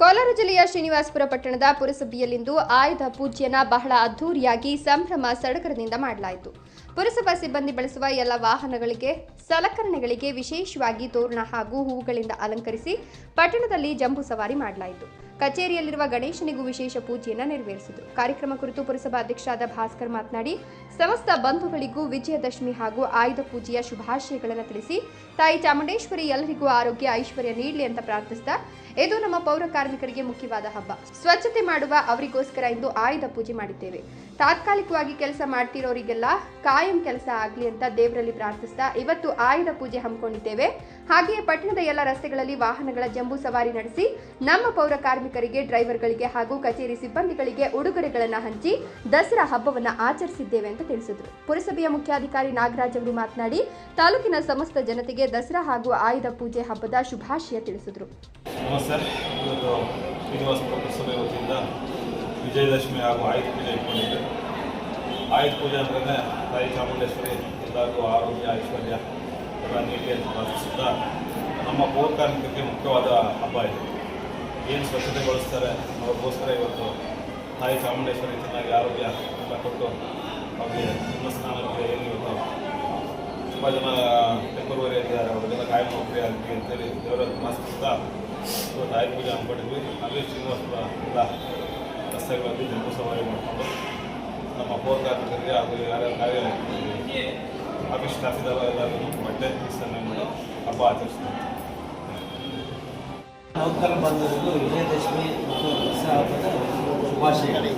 ಕೋಲಾರ ಜಿಲ್ಲೆಯ ಶ್ರೀನಿವಾಸಪುರ ಪಟ್ಟಣದ ಪುರಸಭೆಯಲ್ಲಿಂದು ಆಯುಧ ಪೂಜೆಯನ್ನ ಬಹಳ ಅದ್ಧೂರಿಯಾಗಿ ಸಂಭ್ರಮ ಸಡಗರದಿಂದ ಮಾಡಲಾಯಿತು. ಪುರಸಭಾ ಸಿಬ್ಬಂದಿ ಬಳಸುವ ಎಲ್ಲ ವಾಹನಗಳಿಗೆ, ಸಲಕರಣೆಗಳಿಗೆ ವಿಶೇಷವಾಗಿ ತೋರಣ ಹಾಗೂ ಹೂವುಗಳಿಂದ ಅಲಂಕರಿಸಿ ಪಟ್ಟಣದಲ್ಲಿ ಜಂಬೂ ಸವಾರಿ ಮಾಡಲಾಯಿತು. ಕಚೇರಿಯಲ್ಲಿರುವ ಗಣೇಶನಿಗೂ ವಿಶೇಷ ಪೂಜೆಯನ್ನು ನೆರವೇರಿಸಿತು ಕಾರ್ಯಕ್ರಮ ಕುರಿತು ಪುರಸಭಾ ಅಧ್ಯಕ್ಷರಾದ ಭಾಸ್ಕರ್ ಮಾತನಾಡಿ, ಸಮಸ್ತ ಬಂಧುಗಳಿಗೂ ವಿಜಯದಶಮಿ ಹಾಗೂ ಆಯುಧ ಪೂಜೆಯ ಶುಭಾಶಯಗಳನ್ನು ತಿಳಿಸಿ, ತಾಯಿ ಚಾಮುಂಡೇಶ್ವರಿ ಎಲ್ಲರಿಗೂ ಆರೋಗ್ಯ ಐಶ್ವರ್ಯ ನೀಡಲಿ ಅಂತ ಪ್ರಾರ್ಥಿಸಿದ ಇದು ನಮ್ಮ ಪೌರ ಕಾರ್ಮಿಕರಿಗೆ ಮುಖ್ಯವಾದ ಹಬ್ಬ. ಸ್ವಚ್ಛತೆ ಮಾಡುವ ಅವರಿಗೋಸ್ಕರ ಇಂದು ಆಯುಧ ಪೂಜೆ ಮಾಡಿದ್ದೇವೆ. ತಾತ್ಕಾಲಿಕವಾಗಿ ಕೆಲಸ ಮಾಡ್ತಿರೋರಿಗೆಲ್ಲ ಕಾಯಂ ಕೆಲಸ ಆಗಲಿ ಅಂತ ದೇವರಲ್ಲಿ ಪ್ರಾರ್ಥಿಸ್ತಾ ಇವತ್ತು ಆಯುಧ ಪೂಜೆ ಹಮ್ಮಿಕೊಂಡಿದ್ದೇವೆ. ಹಾಗೆಯೇ ಪಟ್ಟಣದ ಎಲ್ಲ ರಸ್ತೆಗಳಲ್ಲಿ ವಾಹನಗಳ ಜಂಬೂ ಸವಾರಿ ನಡೆಸಿ ನಮ್ಮ ಪೌರ ಕಾರ್ಮಿಕರಿಗೆ, ಡ್ರೈವರ್ಗಳಿಗೆ ಹಾಗೂ ಕಚೇರಿ ಸಿಬ್ಬಂದಿಗಳಿಗೆ ಉಡುಗೊರೆಗಳನ್ನು ಹಂಚಿ ದಸರಾ ಹಬ್ಬವನ್ನು ಆಚರಿಸಿದ್ದೇವೆ ಅಂತ ತಿಳಿಸಿದರು. ಪುರಸಭೆಯ ಮುಖ್ಯಾಧಿಕಾರಿ ನಾಗರಾಜ್ ಅವರು ಮಾತನಾಡಿ, ತಾಲೂಕಿನ ಸಮಸ್ತ ಜನತೆಗೆ ದಸರಾ ಹಾಗೂ ಆಯುಧ ಪೂಜೆ ಹಬ್ಬದ ಶುಭಾಶಯ ತಿಳಿಸಿದರು ನಮಸ್ತೆ ಇವತ್ತು ಶ್ರೀನಿವಾಸ ಪುರಸಭೆ ವತಿಯಿಂದ ವಿಜಯದಶಮಿ ಹಾಗೂ ಆಯುಧ ಪೂಜೆ ಇಟ್ಕೊಂಡಿದ್ದೆ. ಆಯುಧ ಪೂಜೆ ಅಂದ್ರೆ ತಾಯಿ ಚಾಮುಂಡೇಶ್ವರಿ ಎಲ್ಲರಿಗೂ ಆರೋಗ್ಯ, ಐಶ್ವರ್ಯ ಎಲ್ಲ ನೀಡಿ ಅಂತ ಪ್ರಾರ್ಥಿಸುತ್ತಾ ನಮ್ಮ ಪೌರಕಾರ್ಮಿಕರಿಗೆ ಮುಖ್ಯವಾದ ಹಬ್ಬ ಇದೆ. ಏನು ಸ್ವಚ್ಛತೆಗೊಳಿಸ್ತಾರೆ ಅವ್ರಿಗೋಸ್ಕರ ಇವತ್ತು ತಾಯಿ ಚಾಮುಂಡೇಶ್ವರಿ ಚೆನ್ನಾಗಿ ಆರೋಗ್ಯ ಎಲ್ಲ ಕೊಟ್ಟು ಅವ್ರಿಗೆ ಹಿಮಸ್ನಾನಕ್ಕೆ ಏನು ಇವತ್ತು ತುಂಬ ಜನ ಟೆಂಪರವರಿ ಇದ್ದಾರೆ ಅವರಿಗೆಲ್ಲ ಕಾಯಿ ನೌಕರಿ ಆಗಲಿ ಅಂತೇಳಿ ದೇವರ ಮಾಸ್ತಾ ಇವತ್ತು ಆಯುಧ ಪೂಜೆ ಅಂದ್ಕೊಂಡಿದ್ವಿ. ಅಲ್ಲಿ ಶ್ರೀನಿವಾಸಪುರ ಎಲ್ಲ ರಸ್ತೆಗಳಲ್ಲಿ ಜಂಬೂ ಸವಾರಿ ಮಾಡಿಕೊಂಡು ನಮ್ಮ ಪೌರ ಕಾರ್ಮಿಕರಿಗೆ ಹಾಗೂ ಯಾರ್ಯಾರು ಕಾರ್ಯ ಆಫೀಸ್ ಸ್ಟಾಫ್ ಇದ್ದಾವೆ ಎಲ್ಲರಿಗೂ ಬಟ್ಟೆ ವಿಸ್ತರಣೆ ಮಾಡಿ ಹಬ್ಬ ಆಚರಿಸ್ತಾರೆ ನೌಕರ ಬಂಧುಗಳು ವಿಜಯದಶಮಿ ಮತ್ತು ದಸರಾ ಹಬ್ಬದ ಶುಭಾಶಯಗಳು